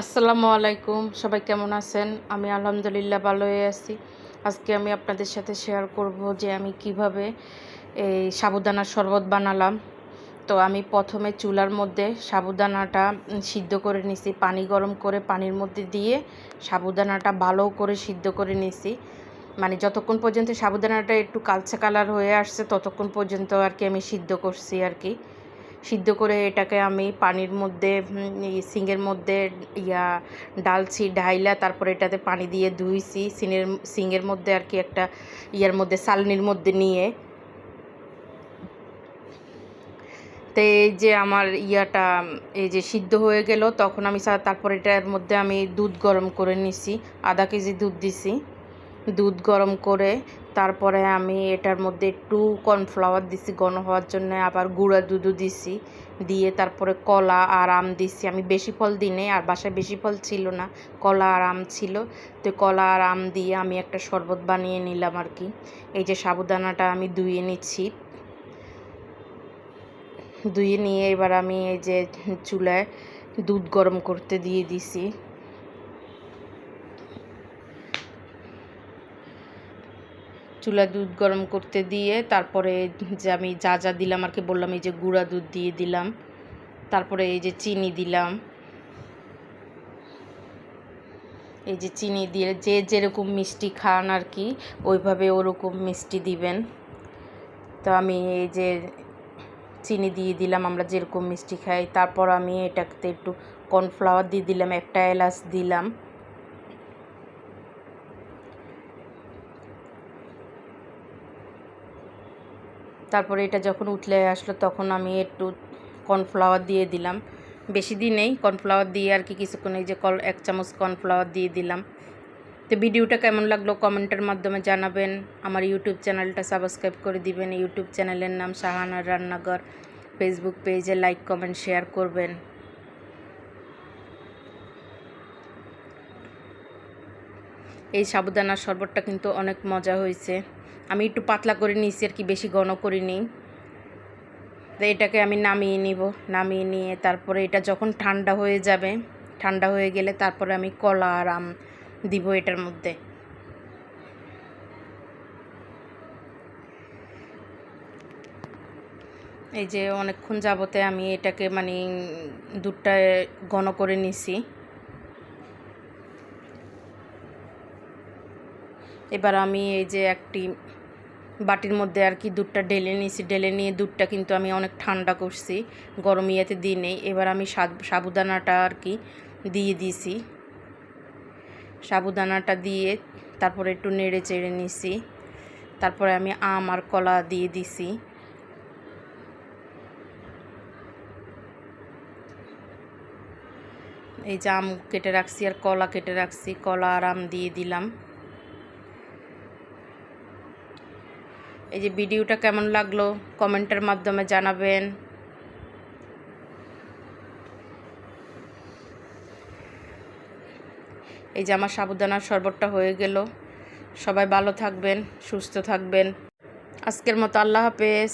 আসসালামু আলাইকুম, সবাই কেমন আছেন? আমি আলহামদুলিল্লাহ ভালোই আছি। আজকে আমি আপনাদের সাথে শেয়ার করব যে আমি কীভাবে এই সাবুদানার শরবত বানালাম। তো আমি প্রথমে চুলার মধ্যে সাবুদানাটা সিদ্ধ করে নিছি, পানি গরম করে পানির মধ্যে দিয়ে সাবুদানাটা ভালো করে সিদ্ধ করে নিছি। মানে যতক্ষণ পর্যন্ত সাবুদানাটা একটু কালচে কালার হয়ে আসছে, ততক্ষণ পর্যন্ত আর কি আমি সিদ্ধ করছি আর কি। সিদ্ধ করে এটাকে আমি পানির মধ্যে সিঙ্গের মধ্যে, ইয়া ডালছি ঢাইলা, তারপরে এটাতে পানি দিয়ে ধুইছি। সিনের সিঙ্গের মধ্যে আর কি একটা ইয়ার মধ্যে, সালনির মধ্যে নিয়ে। তো এই যে আমার ইয়াটা, এই যে সিদ্ধ হয়ে গেল, তখন আমি তারপর এটার মধ্যে আমি দুধ গরম করে নিছি। আধা কেজি দুধ দিছি। দুধ গরম করে তারপরে আমি এটার মধ্যে একটু কর্নফ্লাওয়ার দিছি, ঘন হওয়ার জন্য আবার গুঁড়া দুধও দিছি, দিয়ে তারপরে কলা আর আম দিছি। আমি বেশি ফল দিই নাই আর বাসায় বেশি ফল ছিল না, কলা আর আম ছিল। তো কলা আর আম দিয়ে আমি একটা শরবত বানিয়ে নিলাম আর কি। এই যে সাবুদানাটা আমি ধুয়ে নিচ্ছি। ধুয়ে নিয়ে এবার আমি এই যে চুলায় দুধ গরম করতে দিয়ে দিছি। চুলা দুধ গরম করতে দিয়ে তারপরে যে আমি যা যা দিলাম আর কি বললাম, এই যে গুঁড়া দুধ দিয়ে দিলাম, তারপরে এই যে চিনি দিলাম। এই যে চিনি দিয়ে যে যেরকম মিষ্টি খান আর কি, ওইভাবে ওরকম মিষ্টি দিবেন। তো আমি এই যে চিনি দিয়ে দিলাম, আমরা যেরকম মিষ্টি খাই। তারপর আমি এটাতে একটু কর্নফ্লাওয়ার দিয়ে দিলাম, একটা এলাচ দিলাম। তারপরে এটা যখন উঠলে আসলো তখন আমি একটু কর্নফ্লাওয়ার দিয়ে দিলাম। বেশি দিন নেই, কর্নফ্লাওয়ার দিয়ে আর কি কিছুক্ষণ এই যে কল, এক চামচ কর্নফ্লাওয়ার দিয়ে দিলাম। তো ভিডিওটা কেমন লাগল কমেন্টের মাধ্যমে জানাবেন। আমার ইউটিউব চ্যানেলটা সাবস্ক্রাইব করে দিবেন। ইউটিউব চ্যানেলের নাম শাহানার রান্নাঘর। ফেসবুক পেজে লাইক কমেন্ট শেয়ার করবেন। এই সাবুদানার শরবতটা কিন্তু অনেক মজা হয়েছে। আমি একটু পাতলা করে নিয়েছি আর কি, বেশি ঘন করে নিই তো এটাকে আমি নামিয়ে নিব, নামিয়ে নিয়ে তারপরে এটা যখন ঠান্ডা হয়ে যাবে, ঠান্ডা হয়ে গেলে তারপরে আমি কলা আর আম দিব এটার মধ্যে। এই যে অনেকক্ষণ যাবতে আমি এটাকে মানে দুধটা ঘন করে নিছি। এবার আমি এই যে একটি বাটির মধ্যে আর কি দুধটা ঢেলে নিয়েছি। ঢেলে নিয়ে দুধটা কিন্তু আমি অনেক ঠান্ডা করছি। গরম ইয়েতে দিই নেই। এবার আমি সাব- সাবুদানাটা আর কি দিয়ে দিয়েছি। সাবুদানাটা দিয়ে তারপরে একটু নেড়ে চেড়ে নিছি তারপরে আমি আম আর কলা দিয়ে দিছি। এই যে আম কেটে রাখছি আর কলা কেটে রাখছি। কলা আর আম দিয়ে দিলাম। এই যে ভিডিওটা কেমন লাগল? কমেন্টের মাধ্যমে জানাবেন। এই যে আমার সাবুদানার শরবতটা হয়ে গেল। সবাই ভালো থাকবেন, সুস্থ থাকবেন। আজকের মতো আল্লাহ হাফেজ।